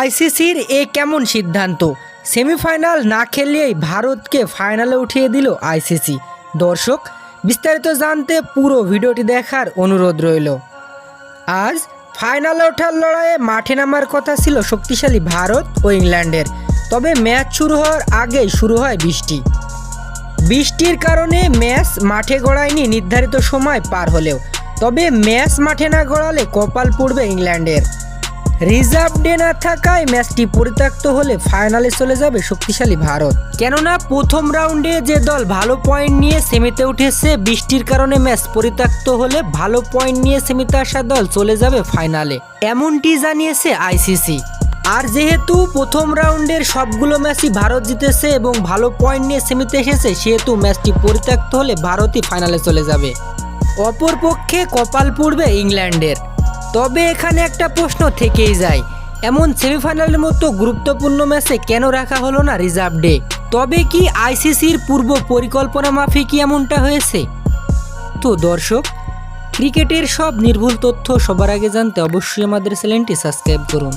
আইসিসির এ কেমন সিদ্ধান্ত? সেমিফাইনাল না খেললেই ভারতকে ফাইনালে উঠিয়ে দিল আইসিসি। দর্শক, বিস্তারিত জানতে পুরো ভিডিওটি দেখার অনুরোধ রইল। আজ ফাইনালে ওঠার লড়াইয়ে মাঠে নামার কথা ছিল শক্তিশালী ভারত ও ইংল্যান্ডের। তবে ম্যাচ শুরু হওয়ার আগেই শুরু হয় বৃষ্টি। বৃষ্টির কারণে ম্যাচ মাঠে গড়ায়নি নির্ধারিত সময় পার হলেও। তবে ম্যাচ মাঠে না গড়ালে কপাল পড়বে ইংল্যান্ডের। রিজার্ভ ডে না থাকায় ম্যাচটি পরিত্যক্ত হলে ফাইনালে চলে যাবে শক্তিশালী ভারত। কেননা প্রথম রাউন্ডে যে দল ভালো পয়েন্ট নিয়ে সেমিতে উঠেছে, বৃষ্টির কারণে ম্যাচ পরিত্যক্ত হলে ভালো পয়েন্ট নিয়ে সেমিতে আসা দল চলে যাবে ফাইনালে, এমনটি জানিয়েছে আইসিসি। আর যেহেতু প্রথম রাউন্ডের সবগুলো ম্যাচই ভারত জিতেছে এবং ভালো পয়েন্ট নিয়ে সেমিতে এসেছে, সেহেতু ম্যাচটি পরিত্যক্ত হলে ভারতই ফাইনালে চলে যাবে। অপরপক্ষে কপাল পড়বে ইংল্যান্ডের। তবে এখানে একটা প্রশ্ন থেকেই যায়। এমন সেমিফাইনালের মতো গুরুত্বপূর্ণ ম্যাচে কেন রাখা হলো না রিজার্ভ ডে তবে কি আইসিসির পূর্ব পরিকল্পনা মাফিক এমনটা হয়েছে? তো দর্শক ক্রিকেটের সব নির্ভুল তথ্য সবার আগে জানতে অবশ্যই আমাদের চ্যানেলটি সাবস্ক্রাইব করুন।